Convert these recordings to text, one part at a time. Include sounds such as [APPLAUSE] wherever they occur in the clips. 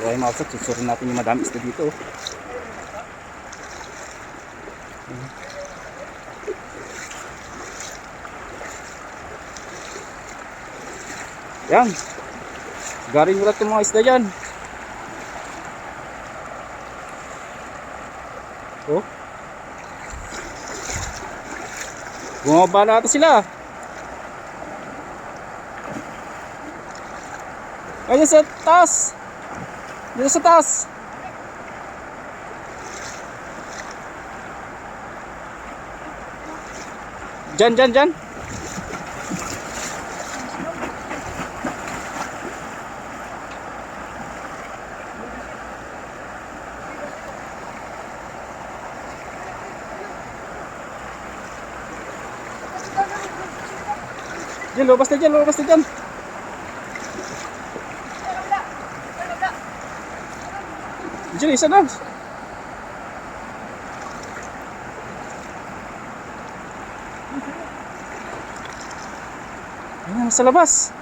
So ay mga kapsat, susurin natin yung madami isda dito. Yan. Garing ulat yung mga isda dyan. Oh. Bumaba na ata sila. Ayun sa taas. Dito sa taas. Diyan, diyan, diyan. Diyan, lumabas na diyan, lumabas na diyan. Diyan, isa na. Ayan, nasa labas.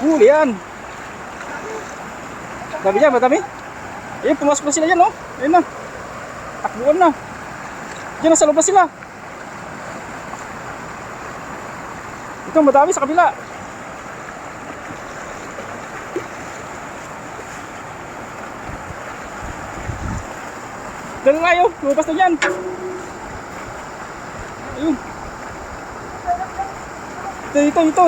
Huli yan. Dami dyan, madami. Ayun, pumasok na sila dyan, oh. Ayun na. Takbuhan na. Diyan, nasa loob na sila. Ito, madami sa kabila. Ganun kayo, lumabas na dyan. Ayun. Ito, ito, ito.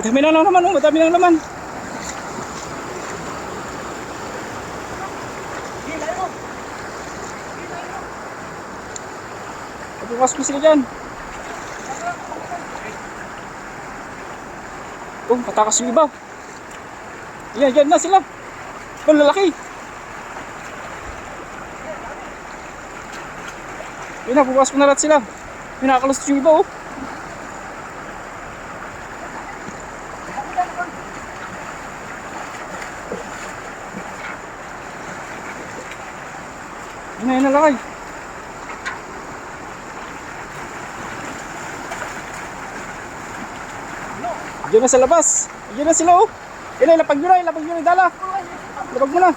Madami na lang naman, oh. Madami na naman. Pumasok na sila dyan. Oh, patakas yung iba. Yan, yan na sila. Ang lalaki. Yan na, pumasok na lahat sila. Pinakalusot yung iba, oh. Yan na, yan na, lakay. Diyan na sa labas. Diyan na sila oh. Yan na, lapag nyo na, lapag nyo na, dala. Lapag mo na.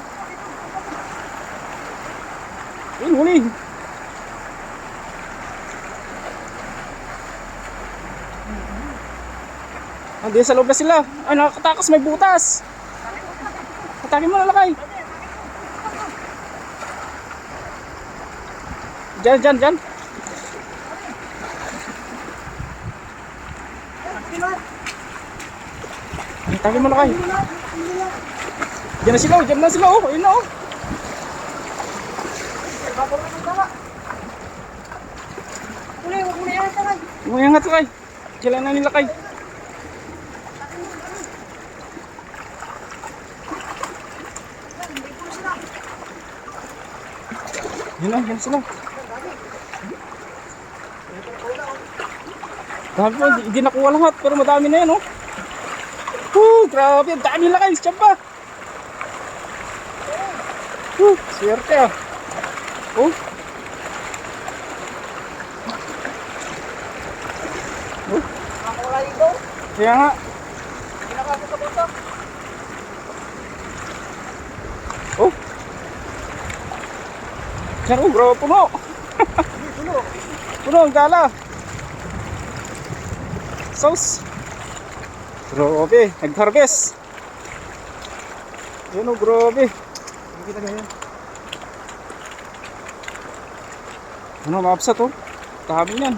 Yan, huli. Andiyan sa loob na sila. Ay, nakakatakas, may butas. Atakin mo na, lakay. Diyan, diyan, diyan. Atakin mo na kayo. Diyan na sila, oh. diyan na sila, oh. Ayun na, oh. Uli, huwag mo na yan, taray. Umayangat ka kay. Kailan na nila kay. Yun na, yan sila. Dami hindi, hindi nakuha lahat, pero madami na yan, oh. Woo, grabe, ang dami nila kay, siyamba. Woo, swerte ah. Oh, Nakakulay ito. kaya nga. Pinakasok sa bata. Oh. Yan, oh, bro, puno. Tulo. [LAUGHS] Puno ang gala. Sauce. Grabe, nag-harvest. Yan o, grabe. Kita ganyan. Ano, mapsat oh. Dami yan.